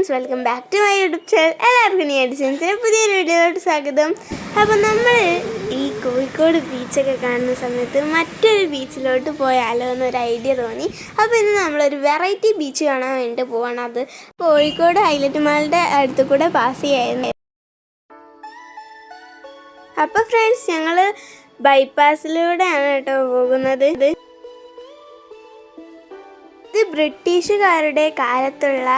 Friends welcome back to my YouTube channel എല്ലാവർക്കും നീ എഡിഷൻസിന്റെ പുതിയൊരു വീഡിയോയിലോട്ട് സ്വാഗതം. അപ്പോൾ നമ്മൾ ഈ കോഴിക്കോട് ബീച്ചൊക്കെ കാണുന്ന സമയത്ത് മറ്റൊരു ബീച്ചിലോട്ട് പോയാലോ എന്നൊരു ഐഡിയ തോന്നി. അപ്പോൾ ഇന്ന് നമ്മളൊരു വെറൈറ്റി ബീച്ച് കാണാൻ വേണ്ടി പോവാണ് അത്. കോഴിക്കോട് ഹൈലൈറ്റ് മാളിന്റെ അടുത്ത് കൂടെ പാസ് ചെയ്യായിരുന്നു. അപ്പോൾ ഫ്രണ്ട്സ് ഞങ്ങൾ ബൈപ്പാസിലൂടെയാണ് കേട്ടോ പോകുന്നത്. ഇത് ബ്രിട്ടീഷുകാരുടെ കാലത്തുള്ള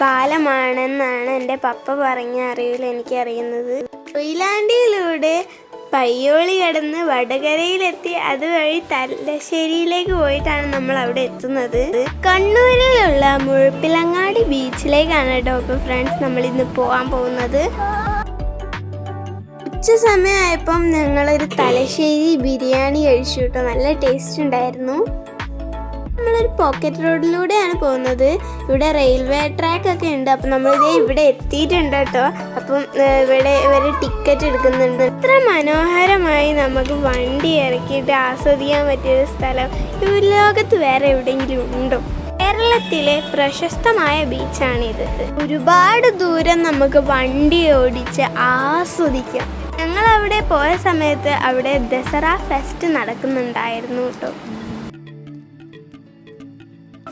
പാലമാണെന്നാണ് എന്റെ പപ്പ പറഞ്ഞ അറിവിൽ എനിക്കറിയുന്നത്. കൊയിലാണ്ടിയിലൂടെ പയ്യോളി കടന്ന് വടകരയിലെത്തി അതുവഴി തലശ്ശേരിയിലേക്ക് പോയിട്ടാണ് നമ്മൾ അവിടെ എത്തുന്നത്. കണ്ണൂരിലുള്ള മുഴപ്പിലങ്ങാടി ബീച്ചിലേക്കാണ് കേട്ടോ ഇപ്പം ഫ്രണ്ട്സ് നമ്മൾ ഇന്ന് പോകാൻ പോകുന്നത്. ഉച്ച സമയമായപ്പം ഞങ്ങളൊരു തലശ്ശേരി ബിരിയാണി കഴിച്ചു കേട്ടോ. നല്ല ടേസ്റ്റ് ഉണ്ടായിരുന്നു. നമ്മളൊരു പോക്കറ്റ് റോഡിലൂടെയാണ് പോകുന്നത്. ഇവിടെ റെയിൽവേ ട്രാക്ക് ഒക്കെ ഉണ്ട്. അപ്പം നമ്മളിത് ഇവിടെ എത്തിയിട്ടുണ്ട് കേട്ടോ. അപ്പം ഇവിടെ ഇവർ ടിക്കറ്റ് എടുക്കുന്നുണ്ട്. ഇത്ര മനോഹരമായി നമുക്ക് വണ്ടി ഇറക്കിയിട്ട് ആസ്വദിക്കാൻ പറ്റിയൊരു സ്ഥലം. ഈ ലോകത്ത് വേറെ എവിടെയെങ്കിലും ഉണ്ടോ? കേരളത്തിലെ പ്രശസ്തമായ ബീച്ചാണിത്. ഒരുപാട് ദൂരം നമുക്ക് വണ്ടി ഓടിച്ച് ആസ്വദിക്കാം. ഞങ്ങൾ അവിടെ പോയ സമയത്ത് അവിടെ ദസറ ഫെസ്റ്റ് നടക്കുന്നുണ്ടായിരുന്നു കേട്ടോ.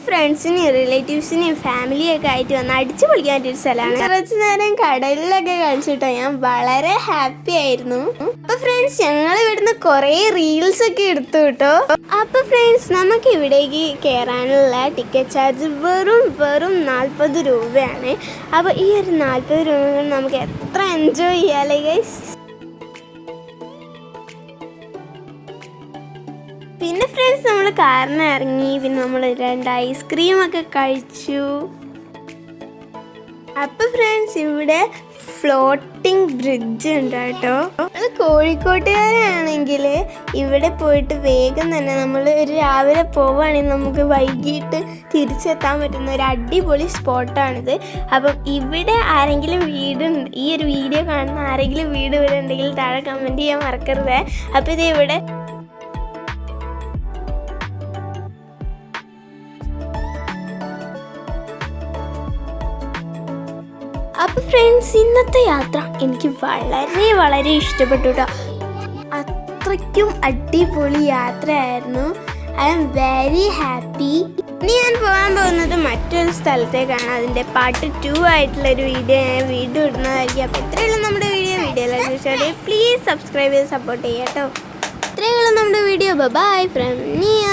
ഫ്രണ്ട്സിനെയും റിലേറ്റീവ്സിനെയും ഫാമിലിയൊക്കെ ആയിട്ട് വന്ന് അടിച്ചു പൊളിക്കാൻ പറ്റിയ ഒരു സ്ഥലമാണ്. കുറച്ച് നേരം കടലിലൊക്കെ കളിച്ചിട്ടോ. ഞാൻ വളരെ ഹാപ്പി ആയിരുന്നു. അപ്പൊ ഫ്രണ്ട്സ് ഞങ്ങൾ ഇവിടുന്ന് കുറേ റീൽസ് ഒക്കെ എടുത്തു കേട്ടോ. അപ്പൊ ഫ്രണ്ട്സ് നമുക്ക് ഇവിടേക്ക് കയറാനുള്ള ടിക്കറ്റ് ചാർജ് വെറും വെറും നാൽപ്പത് രൂപയാണ്. അപ്പൊ ഈ ഒരു നാൽപ്പത് രൂപ നമുക്ക് എത്ര എൻജോയ് ചെയ്യാലേ ഗൈസ് പിന്നെ ഫ്രണ്ട്സ് നമ്മൾ കാറിന് ഇറങ്ങി. പിന്നെ നമ്മൾ രണ്ട് ഐസ്ക്രീം ഒക്കെ കഴിച്ചു. അപ്പൊ ഫ്രണ്ട്സ് ഇവിടെ ഫ്ലോട്ടിംഗ് ബ്രിഡ്ജ് ഉണ്ട് കേട്ടോ. നമ്മൾ കോഴിക്കോട്ടുകാരാണെങ്കിൽ ഇവിടെ പോയിട്ട് വേഗം തന്നെ നമ്മൾ ഒരു രാവിലെ പോവുകയാണെങ്കിൽ നമുക്ക് വൈകിട്ട് തിരിച്ചെത്താൻ പറ്റുന്ന ഒരു അടിപൊളി സ്പോട്ടാണിത്. അപ്പം ഇവിടെ ആരെങ്കിലും വീട് ഈ ഒരു വീഡിയോ കാണുന്ന ആരെങ്കിലും വീട് ഇവിടെ ഉണ്ടെങ്കിൽ താഴെ കമന്റ് ചെയ്യാൻ മറക്കരുത്. അപ്പോൾ ഇത് ഇവിടെ അപ്പൊ ഫ്രണ്ട്സ് ഇന്നത്തെ യാത്ര എനിക്ക് വളരെ വളരെ ഇഷ്ടപ്പെട്ടു കേട്ടോ അത്രയ്ക്കും അടിപൊളി യാത്രയായിരുന്നു. ഐ ആം വെരി ഹാപ്പി ഇനി ഞാൻ പോകാൻ പോകുന്നത് മറ്റൊരു സ്ഥലത്തേക്കാണ്. അതിന്റെ പാർട്ട് ടു ആയിട്ടുള്ള ഒരു വീഡിയോ ഞാൻ വീഡിയോ ഇടുന്നതായിരിക്കും. അപ്പോൾ ഇത്രയുള്ള നമ്മുടെ വീഡിയോ വീഡിയോ ചോദിച്ചാൽ പ്ലീസ് സബ്സ്ക്രൈബ് ചെയ്ത് സപ്പോർട്ട് ചെയ്യാം കേട്ടോ ഇത്രയുള്ള നമ്മുടെ വീഡിയോ ബൈ ഫ്രം നിയ